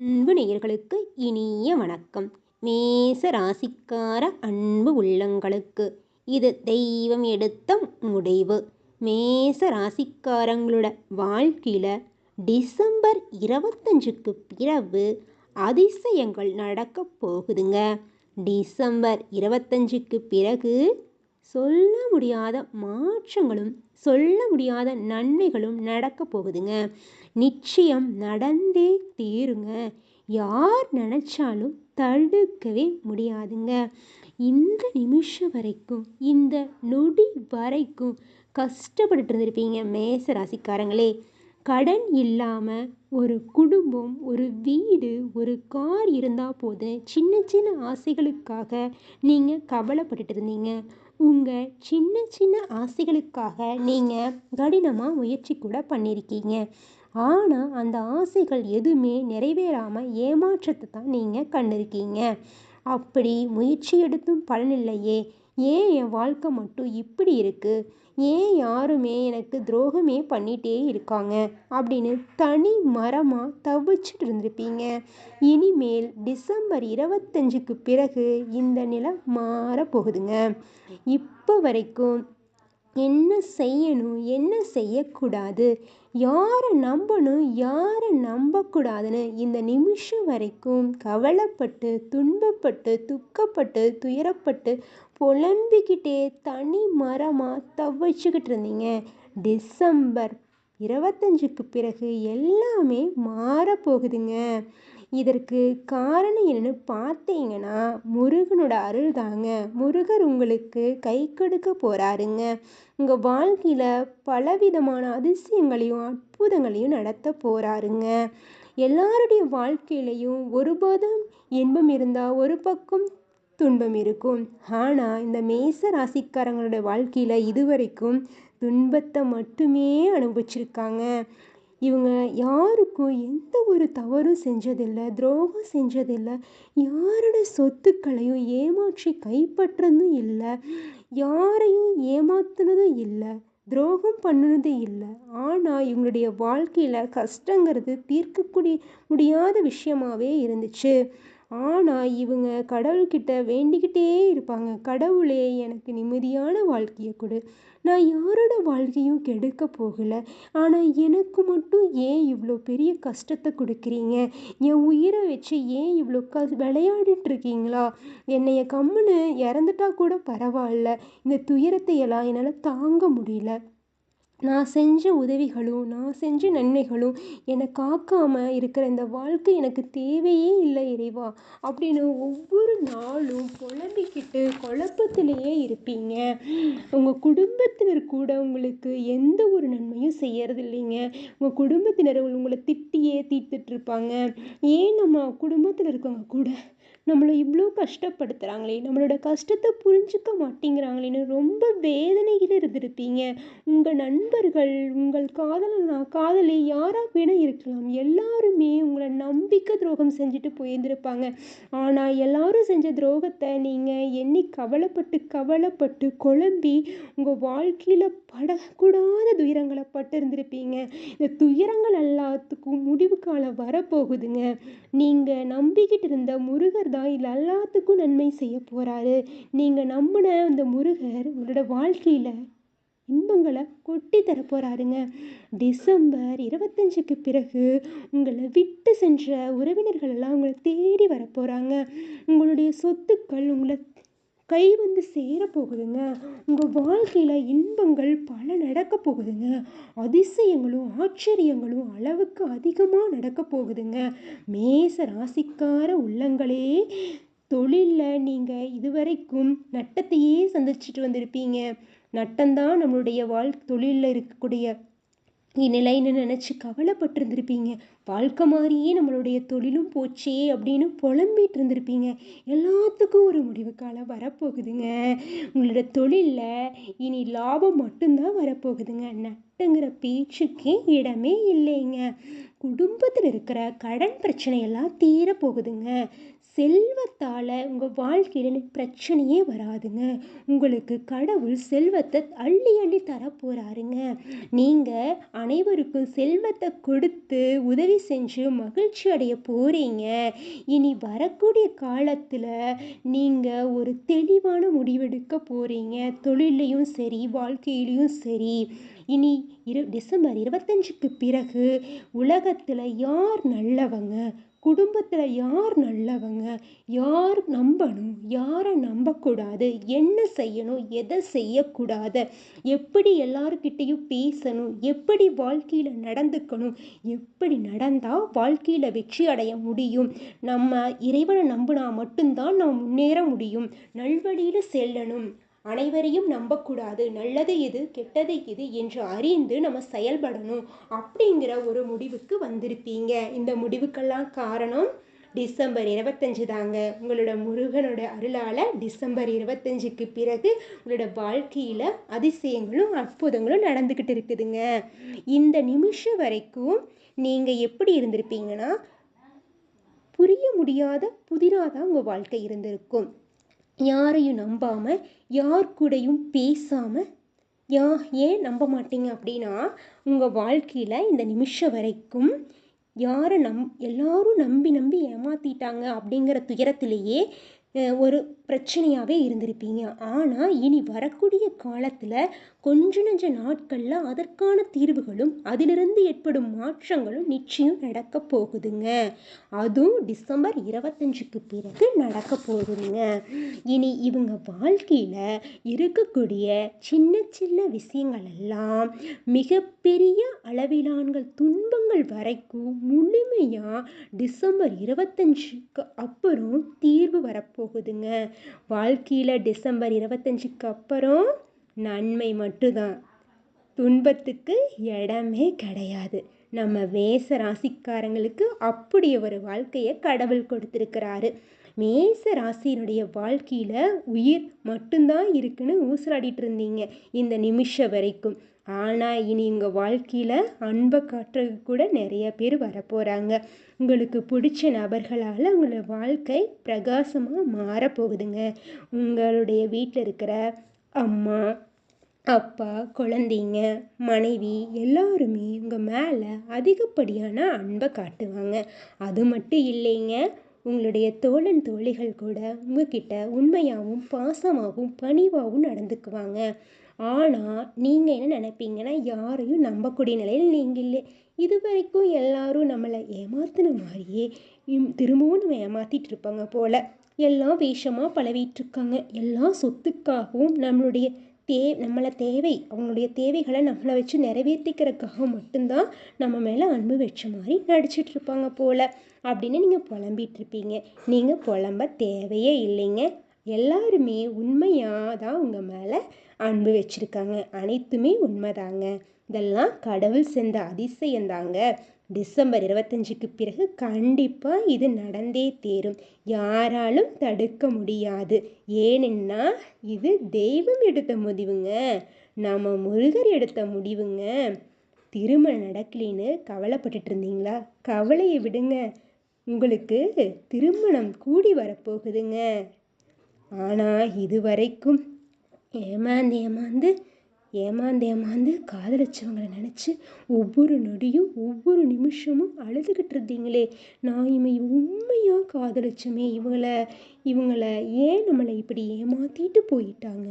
அன்பு நேயர்களுக்கு இனிய வணக்கம். மேச ராசிக்கார அன்பு உள்ளங்களுக்கு இது தெய்வம் எடுத்த முடிவு. மேச ராசிக்காரங்களோட வாழ்க்கையில் டிசம்பர் இருபத்தஞ்சுக்கு பிறகு அதிசயங்கள் நடக்க போகுதுங்க. டிசம்பர் இருபத்தஞ்சுக்கு பிறகு சொல்ல முடியாத மாற்றங்களும் சொல்ல முடியாத நன்மைகளும் நடக்க போகுதுங்க. நிச்சயம் நடந்தே தீருங்க. யார் நினச்சாலும் தடுக்கவே முடியாதுங்க. இந்த நிமிஷம் வரைக்கும் இந்த நொடி வரைக்கும் கஷ்டப்பட்டு இருந்திருப்பீங்க மேச ராசிக்காரங்களே கடன் இல்லாமல் ஒரு குடும்பம் ஒரு வீடு ஒரு கார் இருந்தால் போதும். சின்ன சின்ன ஆசைகளுக்காக நீங்கள் கவலைப்பட்டுட்டு இருந்தீங்க. உங்கள் சின்ன சின்ன ஆசைகளுக்காக நீங்கள் கடினமாக முயற்சி கூட பண்ணியிருக்கீங்க ஆனால் அந்த ஆசைகள் எதுவுமே நிறைவேறாமல் ஏமாற்றத்தை தான் நீங்கள் கண்டிருக்கீங்க. அப்படி முயற்சி எடுத்தும் பலனில்லையே ஏன் என் வாழ்க்கை மட்டும் இப்படி இருக்குது ஏன் யாருமே எனக்கு துரோகமே பண்ணிகிட்டே இருக்காங்க? அப்படின்னு தனி மரமாக தவிச்சிட்டு இருந்திருப்பீங்க. இனிமேல் டிசம்பர் இருபத்தஞ்சுக்கு பிறகு இந்த நிலை மாறப்போகுதுங்க. இப்போ வரைக்கும் என்ன செய்யணும் என்ன செய்யக்கூடாது யாரை நம்பணும் யாரை நம்பக்கூடாதுன்னு இந்த நிமிஷம் வரைக்கும் கவலைப்பட்டு துன்பப்பட்டு துக்கப்பட்டு துயரப்பட்டு புலம்பிக்கிட்டே தனி மரமாக தவிச்சுக்கிட்டு இருந்தீங்க. டிசம்பர் இருபத்தஞ்சுக்கு பிறகு எல்லாமே மாறப்போகுதுங்க இதற்கு காரணம் என்னன்னு பார்த்தீங்கன்னா முருகனோட அருள் தாங்க. முருகர் உங்களுக்கு கை கொடுக்க போகிறாருங்க உங்கள் வாழ்க்கையில் பலவிதமான அதிசயங்களையும் அற்புதங்களையும் நடத்த போகிறாருங்க எல்லாருடைய வாழ்க்கையிலையும் ஒரு பதம் இன்பம் இருந்தால் ஒரு பக்கம் துன்பம் இருக்கும். ஆனால் இந்த மேச ராசிக்காரங்களோட வாழ்க்கையில் இதுவரைக்கும் துன்பத்தை மட்டுமே அனுபவிச்சிருக்காங்க. இவங்க யாருக்கும் எந்த ஒரு தவறும் செஞ்சதில்லை துரோகம் செஞ்சதில்லை. யாரோட சொத்துக்களையும் ஏமாற்றி கைப்பற்றதும் இல்லை. யாரையும் ஏமாத்துனதும் இல்லை. துரோகம் பண்ணினது இல்லை. ஆனால் இவங்களுடைய வாழ்க்கையில் கஷ்டங்கிறது தீர்க்கக்கூடிய முடியாத விஷயமாவே இருந்துச்சு. ஆனால் இவங்க கடவுள்கிட்ட வேண்டிக்கிட்டே இருப்பாங்க. கடவுளே எனக்கு நிம்மதியான வாழ்க்கையை கொடு. நான் யாரோட வாழ்க்கையும் கெடுக்க போகலை. ஆனால் எனக்கு மட்டும் ஏன் இவ்வளோ பெரிய கஷ்டத்தை கொடுக்குறீங்க? என் உயிரை வச்சு ஏன் இவ்வளோ க விளையாடிட்டு இருக்கீங்களா என்னைய கம்முன்னு இறந்துட்டா கூட பரவாயில்ல. இந்த துயரத்தை எல்லாம் என்னால் தாங்க முடியல. நான் செஞ்ச உதவிகளும் நான் செஞ்ச நன்மைகளும் என்னை காக்காமல் இருக்கிற இந்த வாழ்க்கை எனக்கு தேவையே இல்லை இறைவா. அப்படின்னு ஒவ்வொரு நாளும் புலம்பிக்கிட்டு குழப்பத்திலேயே இருப்பீங்க. உங்கள் குடும்பத்தினர் கூட உங்களுக்கு எந்த ஒரு நன்மையும் செய்யறது இல்லைங்க உங்கள் குடும்பத்தினர் உங்களை திட்டியே தீர்த்துட்ருப்பாங்க ஏன் நம்ம குடும்பத்தில் இருக்கவங்க கூட நம்மளை இவ்வளோ கஷ்டப்படுத்துகிறாங்களே நம்மளோட கஷ்டத்தை புரிஞ்சுக்க மாட்டேங்கிறாங்களேன்னு ரொம்ப வேதனையில் இருந்திருப்பீங்க. உங்கள் நண்பர்கள் உங்கள் காதலனா காதலி யாராக வேணால் இருக்கலாம். எல்லாருமே உங்களை நம்பிக்கை துரோகம் செஞ்சுட்டு போயிருந்திருப்பாங்க. ஆனால் எல்லாரும் செஞ்ச துரோகத்தை நீங்கள் எண்ணி கவலைப்பட்டு கவலைப்பட்டு குழம்பி உங்கள் வாழ்க்கையில் படக்கூடாத துயரங்களை பட்டு இருந்திருப்பீங்க இந்த துயரங்கள் எல்லாத்துக்கும் முடிவு காலம் வரப்போகுதுங்க. நீங்கள் நம்பிக்கிட்டு இருந்த முருகர் தான் இல்லை எல்லாத்துக்கும் நன்மை செய்ய போகிறாரு நீங்கள் நம்பின அந்த முருகர் உங்களோட வாழ்க்கையில் இன்பங்களை கொட்டி தர போகிறாருங்க டிசம்பர் இருபத்தஞ்சுக்கு பிறகு உங்களை விட்டு சென்ற உறவினர்களெல்லாம் உங்களை தேடி வர போகிறாங்க உங்களுடைய சொத்துக்கள் உங்களை கை வந்து சேரப்போகுதுங்க. உங்கள் வாழ்க்கையில் இன்பங்கள் பல நடக்க போகுதுங்க. அதிசயங்களும் ஆச்சரியங்களும் அளவுக்கு அதிகமாக நடக்க போகுதுங்க. மேச ராசிக்கார உள்ளங்களே தொழிலில் நீங்கள் இதுவரைக்கும் நட்டத்தையே சந்திச்சுட்டு வந்திருப்பீங்க. நட்டம்தான் நம்மளுடைய வாழ் தொழிலில் இருக்கக்கூடிய நிலைன்னு நினச்சி கவலைப்பட்டிருந்திருப்பீங்க. வாழ்க்கை மாதிரியே நம்மளுடைய தொழிலும் போச்சே அப்படின்னு புலம்பிட்டு இருந்திருப்பீங்க. எல்லாத்துக்கும் ஒரு முடிவு காலம் வரப்போகுதுங்க. உங்களோட தொழிலில் இனி லாபம் மட்டும்தான் வரப்போகுதுங்க. நட்டுங்கிற பேச்சுக்கே இடமே இல்லைங்க. குடும்பத்தில் இருக்கிற கடன் பிரச்சனையெல்லாம் தீர போகுதுங்க செல்வத்தால் உங்கள் வாழ்க்கையில் பிரச்சனையே வராதுங்க. உங்களுக்கு கடவுள் செல்வத்தை அள்ளி அள்ளி தரப்போகிறாருங்க நீங்கள் அனைவருக்கும் செல்வத்தை கொடுத்து உதவி செஞ்சு மகிழ்ச்சி அடைய போகிறீங்க இனி வரக்கூடிய காலத்தில் நீங்கள் ஒரு தெளிவான முடிவெடுக்க போகிறீங்க தொழிலையும் சரி வாழ்க்கையிலையும் சரி. இனி இரு டிசம்பர் இருபத்தஞ்சுக்கு பிறகு உலகத்தில் யார் நல்லவங்க? குடும்பத்தில் யார் நல்லவங்க? யார் நம்பணும்? யாரை நம்பக்கூடாது? என்ன செய்யணும்? எதை செய்யக்கூடாது? எப்படி எல்லாருக்கிட்டேயும் பேசணும்? எப்படி வாழ்க்கையில் நடந்துக்கணும்? எப்படி நடந்தால் வாழ்க்கையில் வெற்றி அடைய முடியும்? நம்ம இறைவனை நம்பினா மட்டும்தான் நம்ம முன்னேற முடியும். நல்வழியில் செல்லணும். அனைவரையும் நம்பக்கூடாது. நல்லது இது கெட்டது இது என்று அறிந்து நம்ம செயல்படணும் அப்படிங்கிற ஒரு முடிவுக்கு வந்திருப்பீங்க. இந்த முடிவுக்கெல்லாம் காரணம் டிசம்பர் இருபத்தஞ்சு தாங்க. உங்களோட முருகனோட அருளால் டிசம்பர் இருபத்தஞ்சுக்கு பிறகு உங்களோட வாழ்க்கையில் அதிசயங்களும் அற்புதங்களும் நடந்துக்கிட்டு இருக்குதுங்க. இந்த நிமிஷம் வரைக்கும் நீங்கள் எப்படி இருந்திருப்பீங்கன்னா புரிய முடியாத புதிராக தான் உங்கள் வாழ்க்கை இருந்திருக்கும். யாரையும் நம்பாமல் யார் கூடயும் பேசாமல் யா ஏன் நம்ப மாட்டீங்க அப்படின்னா உங்கள் வாழ்க்கையில் இந்த நிமிஷம் வரைக்கும் யாரை நம் எல்லாரும் நம்பி நம்பி ஏமாற்றிட்டாங்க அப்படிங்கிற துயரத்திலேயே ஒரு பிரச்சனையாகவே இருந்திருப்பீங்க. ஆனால் இனி வரக்கூடிய காலத்தில் கொஞ்ச நஞ்ச நாட்களில் அதற்கான தீர்வுகளும் அதிலிருந்து ஏற்படும் மாற்றங்களும் நிச்சயம் நடக்க போகுதுங்க. அதுவும் டிசம்பர் இருபத்தஞ்சுக்கு பிறகு நடக்க போகுதுங்க. இனி இவங்க வாழ்க்கையில் இருக்கக்கூடிய சின்ன சின்ன விஷயங்கள் எல்லாம் மிகப்பெரிய அளவிலான்கள் துன்பங்கள் வரைக்கும் முழுமையாக டிசம்பர் இருபத்தஞ்சுக்கு அப்புறம் தீர்வு போகுதுங்க. வாழ்க்கையில் டிசம்பர் இருபத்தஞ்சுக்கு அப்புறம் நன்மை மட்டும்தான். துன்பத்துக்கு இடமே கிடையாது. நம்ம மேச ராசிக்காரங்களுக்கு அப்படி ஒரு வாழ்க்கையை கடவுள் கொடுத்துருக்கிறாரு. மேச ராசியினுடைய வாழ்க்கையில் உயிர் மட்டும்தான் இருக்குன்னு ஊசலாடிட்டு இருந்தீங்க. இந்த நிமிஷம் வரைக்கும். ஆனால் இனி உங்கள் வாழ்க்கையில் அன்பை காட்டுறதுக்கு கூட நிறைய பேர் வரப்போகிறாங்க உங்களுக்கு பிடிச்ச நபர்களால் உங்களோட வாழ்க்கை பிரகாசமாக மாறப்போகுதுங்க. உங்களுடைய வீட்டில் இருக்கிற அம்மா அப்பா குழந்தைங்க மனைவி எல்லாருமே உங்கள் மேலே அதிகப்படியான அன்பை காட்டுவாங்க. அது மட்டும் இல்லைங்க உங்களுடைய தோழன் தோழிகள் கூட உங்ககிட்ட உண்மையாகவும் பாசமாகவும் பணிவாகவும் நடந்துக்குவாங்க. ஆனால் நீங்கள் என்ன நினைப்பீங்கன்னா யாரையும் நம்பக்கூடிய நிலையில் நீங்கள் இல்லை. இது வரைக்கும் எல்லாரும் நம்மளை ஏமாத்தின மாதிரியே திரும்பவும் நம்ம ஏமாற்றிட்டு இருப்பாங்க போல். எல்லாம் வேஷமாக பழவிட்டுருக்காங்க எல்லா சொத்துக்காகவும் நம்மளுடைய தே நம்மளை தேவை அவங்களுடைய தேவைகளை நம்மளை வச்சு நிறைவேற்றிக்கிறதுக்காக மட்டும்தான் நம்ம மேலே அன்பு வச்ச மாதிரி நடிச்சிட்டு இருப்பாங்க போல். அப்படின்னு நீங்கள் புலம்பிகிட்ருப்பீங்க நீங்கள் புலம்ப தேவையே இல்லைங்க. எல்லாருமே உண்மையாக தான் உங்கள் மேலே அன்பு வச்சுருக்காங்க. அனைத்துமே உண்மைதாங்க. இதெல்லாம் கடவுள் செஞ்ச அதிசயந்தாங்க. டிசம்பர் இருபத்தஞ்சுக்கு பிறகு கண்டிப்பாக இது நடந்தே தேரும். யாராலும் தடுக்க முடியாது. ஏனென்னா இது தெய்வம் எடுத்த முடிவுங்க. நம்ம முருகர் எடுத்த முடிவுங்க. திருமணம் நடக்கலின்னு கவலைப்பட்டுட்டு இருந்தீங்களா? கவலையை விடுங்க. உங்களுக்கு திருமணம் கூடி வரப்போகுதுங்க. ஆனால் இது வரைக்கும் ஏமாந்து ஏமாந்து ஏமாந்து ஏமாந்து காதலிச்சவங்களை நினச்சி ஒவ்வொரு நொடியும் ஒவ்வொரு நிமிஷமும் அழுதுகிட்டு இருந்தீங்களே. நான் இவன் உண்மையாக காதலிச்சோமே இவங்களை இவங்களை ஏன் நம்மளை இப்படி ஏமாற்றிட்டு போயிட்டாங்க?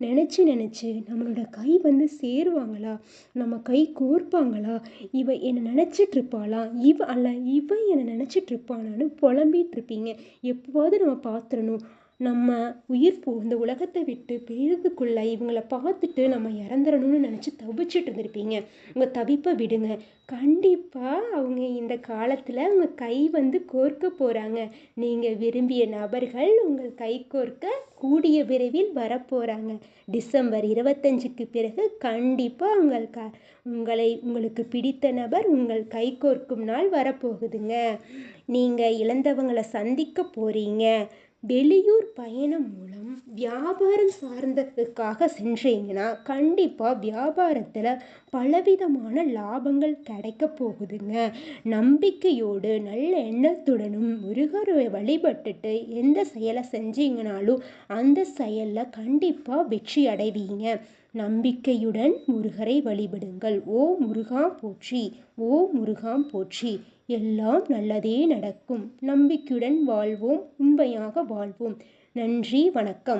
நினச்சி நினச்சி நம்மளோட கை வந்து சேருவாங்களா? நம்ம கை கோர்ப்பாங்களா? இவ என்னை நினச்சிட்டு இருப்பாளா? இவ அல்ல இவன் என்னை நினச்சிட்டு இருப்பானான்னு புலம்பிகிட்டு இருப்பீங்க. எப்போவாவது நம்ம பார்த்துடணும். நம்ம உயிர் போ இந்த உலகத்தை விட்டு போயிறதுக்குள்ள இவங்கள பார்த்துட்டு நம்ம இறந்துடணும்னு நினச்சி தவிச்சிட்டு இருந்திருப்பீங்க. உங்கள் தவிப்பை விடுங்க. கண்டிப்பாக அவங்க இந்த காலத்தில் உங்கள் கை வந்து கோர்க்க போகிறாங்க நீங்கள் விரும்பிய நபர்கள் உங்கள் கை கோர்க்க கூடிய விரைவில் வரப்போகிறாங்க டிசம்பர் இருபத்தஞ்சுக்கு பிறகு கண்டிப்பாக உங்கள் க உங்களை உங்களுக்கு பிடித்த நபர் உங்கள் கை கோர்க்கும் நாள் வரப்போகுதுங்க. நீங்கள் இழந்தவங்களை சந்திக்க போகிறீங்க வெளியூர் பயணம் மூலம் வியாபாரம் சார்ந்ததுக்காக சென்றீங்கன்னா கண்டிப்பாக வியாபாரத்தில் பலவிதமான லாபங்கள் கிடைக்க போகுதுங்க. நம்பிக்கையோடு நல்ல எண்ணத்துடனும் முருகரை வழிபட்டுட்டு எந்த செயலை செஞ்சீங்கனாலும் அந்த செயலில் கண்டிப்பாக வெற்றி அடைவீங்க. நம்பிக்கையுடன் முருகரை வழிபடுங்கள். ஓ முருகா போற்றி ஓ முருகா போற்றி. எல்லாம் நல்லதே நடக்கும். நம்பிக்கையுடன் வாழ்வோம் உண்மையாக வாழ்வோம். நன்றி வணக்கம்.